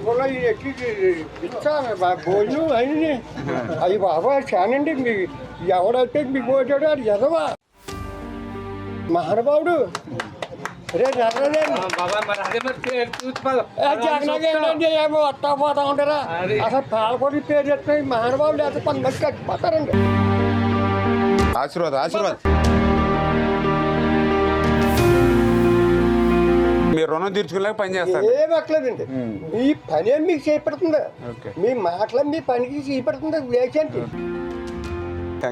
పెట్టి ఇచ్చాను మా భోజనం అన్ని అవి బాబా చానండి మీ ఎవడైతే మీ భోజనం అది ఎదవా మహానుభావుడు రే జగనగండి ఏమో వస్తా పోతా ఉంటారా అసలు పాలకొడి పేరు చెప్తే మహానుభావులు అయితే కొంతమంది చచ్చిపోతారండి ఆశీర్వాద్ ఆశీర్వాద్ మీరు రుణం తీర్చుకోలేక పని చేస్తారు ఏం అక్కలేదండి మీ పని మీకు చేపడుతుంది మీ మాటలు మీ పనికి చేపడుతుంది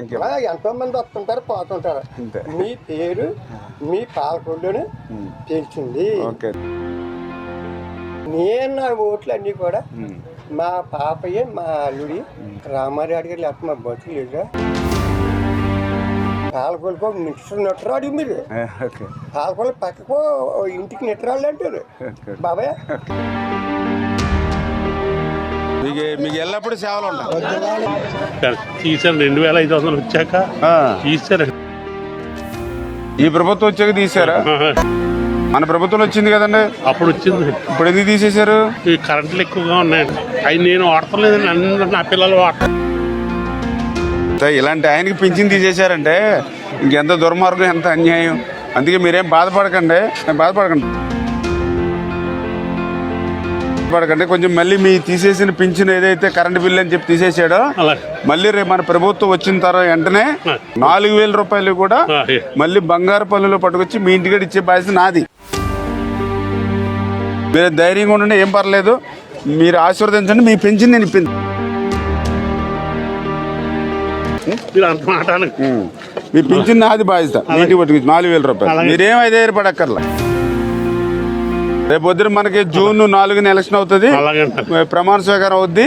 ఇలా ఎంతో మంది వస్తుంటారు పోతుంటారు. మీ పేరు మీ పాలకొల్లుని తెలిసింది నేను నా ఓట్లు అన్నీ కూడా మా పాపయ్య మా అల్లుడి రామారెడ్డి గారు లేకపోతే మా బతుకు లేదా పాలకొల్లుకో మిక్సర్ నెట్టరాడు మీరు. ఓకే. పాలకొల్లు పక్కకు ఇంటికి నెట్టరాళ్ళు అంటారు. బాబాయ్. మీకు మీకు ఎల్లప్పుడూ సేవలు ఉంటాయి. తీసారు రెండు వేల ఐదు వందలు వచ్చాక తీసారు ఈ ప్రభుత్వం వచ్చాక తీసారా మన ప్రభుత్వం వచ్చింది కదండి. అప్పుడు వచ్చింది. ఇప్పుడు ఎందుకు తీసేశారు? ఈ కరెంట్లు ఎక్కువగా ఉన్నాయండి. అవి నేను వాడతలేదండి. అందరూ నా పిల్లలు వాడతారు. సో ఇలాంటి ఆయనకి పింఛన్ తీసేశారంటే ఇంకెంత దుర్మార్గం ఎంత అన్యాయం. అందుకే మీరేం బాధపడకండి. బాధపడకండి. బాధపడకండి. కొంచెం మళ్ళీ మీ తీసేసిన పింఛన్ ఏదైతే కరెంట్ బిల్ అని చెప్పి తీసేసాడో మళ్ళీ రేపు మన ప్రభుత్వం వచ్చిన తర్వాత వెంటనే నాలుగు వేల రూపాయలు కూడా. మళ్ళీ బంగారు పనులు పట్టుకొచ్చి మీ ఇంటికి ఇచ్చే బాధ్యత నాది. మీరు ధైర్యంగా ఉండండి ఏం పర్లేదు. మీరు ఆశీర్వదించండి మీ పెన్షన్ నేను ఇప్పింది మీరు అంత మాట అనకు. మీ పింఛన్ నాది బాధ్యత. మీ ఇంటికి పట్టుకొచ్చి నాలుగు వేల రూపాయలు. మీరేం ధైర్యపడక్కర్లా రేపు పొద్దున మనకి జూన్ నాలుగున ఎలక్షన్ అవుతుంది. ప్రమాణ స్వీకారం అవుద్ది.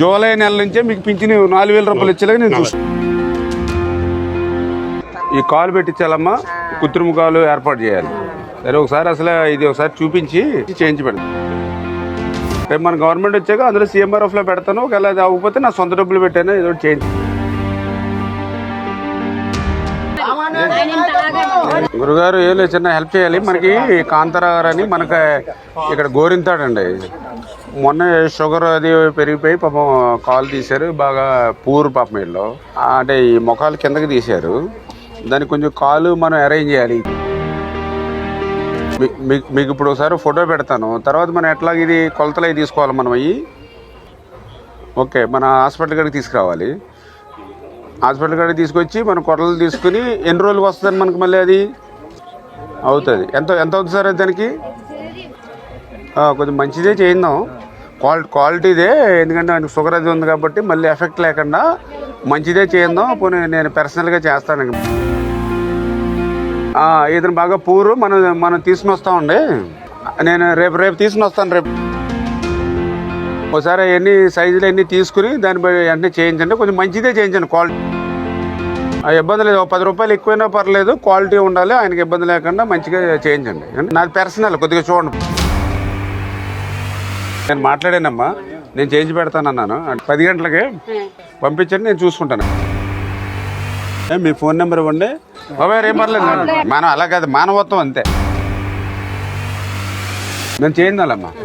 జూలై నెల నుంచే మీకు పింఛన్ నాలుగు వేల రూపాయలు ఇచ్చేలాగా నేను చూస్తాను ఈ కాలు పెట్టించాలమ్మా. కృత్రిమ కాలు ఏర్పాటు చేయాలి. సరే ఒకసారి అసలు ఇది ఒకసారి చూపించి చేయించి పెడతాను రేపు మన గవర్నమెంట్ వచ్చాక అందులో CMRF లో పెడతాను. ఒకవేళ అది అవ్వకపోతే నా సొంత డబ్బులు పెట్టాను. ఏదో చేయించి. గురుగారు ఏం లేదు చిన్న హెల్ప్ చేయాలి. మనకి కాంతారా గారు అని మనకి ఇక్కడ గోరింతాడండి. మొన్న షుగర్ అది పెరిగిపోయి పాపం కాలు తీశారు. బాగా పూర్ పాపం వీళ్ళు. అంటే ఈ ముఖాలు కిందకి తీశారు. దానికి కొంచెం కాలు మనం అరేంజ్ చేయాలి. మీకు ఇప్పుడు ఒకసారి ఫోటో పెడతాను. తర్వాత మనం ఎట్లా ఇది కొలతలు అవి తీసుకోవాలి మనం అవి ఓకే మన హాస్పిటల్ కాడికి తీసుకురావాలి. హాస్పిటల్ కాడికి తీసుకొచ్చి మనం కొరలు తీసుకుని ఎన్ని రోజులకు వస్తుంది మనకు మళ్ళీ అది? అవుతుంది. ఎంత ఎంత అవుతుంది సార్ దానికి? కొంచెం మంచిదే చేయిందాం క్వాలిటీ క్వాలిటీదే ఎందుకంటే ఆయనకు షుగర్ అది ఉంది కాబట్టి మళ్ళీ ఎఫెక్ట్ లేకుండా మంచిదే చేయిందాం పోనీ నేను పర్సనల్గా చేస్తాను ఇతను బాగా పూరు మనం మనం తీసుకుని వస్తామండి నేను రేపు రేపు తీసుకుని వస్తాను రేపు. ఒకసారి ఎన్ని సైజులు అన్ని తీసుకుని దాన్ని బట్టి వెంటనే చేయించండి. కొంచెం మంచిదే చేయించండి క్వాలిటీ ఆ ఇబ్బంది లేదు. పది రూపాయలు ఎక్కువైనా పర్లేదు. క్వాలిటీ ఉండాలి. ఆయనకి ఇబ్బంది లేకుండా మంచిగా చేయించండి. నాది పర్సనల్ కొద్దిగా చూడండి. నేను మాట్లాడానమ్మా. నేను చేయించి పెడతాను అన్నాను అంటే పది గంటలకి పంపించండి నేను చూసుకుంటాను. మీ ఫోన్ నెంబర్ ఇవ్వండి. బాబాయ్ ఏం పర్లేదు. మనం అలా కాదు. మానవత్వం అంతే. నేను చేయిందాలమ్మా